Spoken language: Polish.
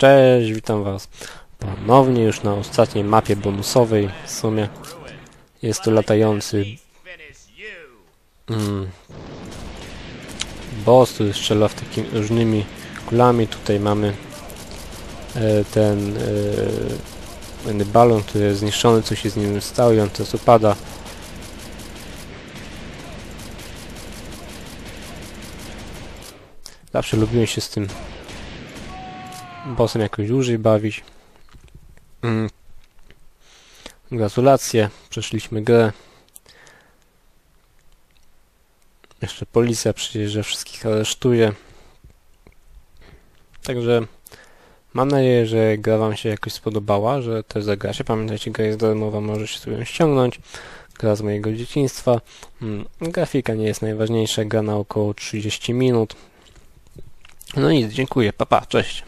Cześć, witam was ponownie już na ostatniej mapie bonusowej w sumie. Jest tu latający mm, boss, który strzela w takimi różnymi kulami. Tutaj mamy e, ten e, ten balon, który jest zniszczony, co się z nim stało i on teraz upada. Zawsze lubiłem się z tym bossem jakoś dłużej bawić. Mm. Gratulacje, przeszliśmy grę. Jeszcze policja przecież, że wszystkich aresztuje. Także mam nadzieję, że gra Wam się jakoś spodobała, że też zagracie. Pamiętajcie, gra jest darmowa, możecie sobie ją ściągnąć. Gra z mojego dzieciństwa. Mm, Grafika nie jest najważniejsza, gra na około 30 minut. No nic, dziękuję, papa, cześć.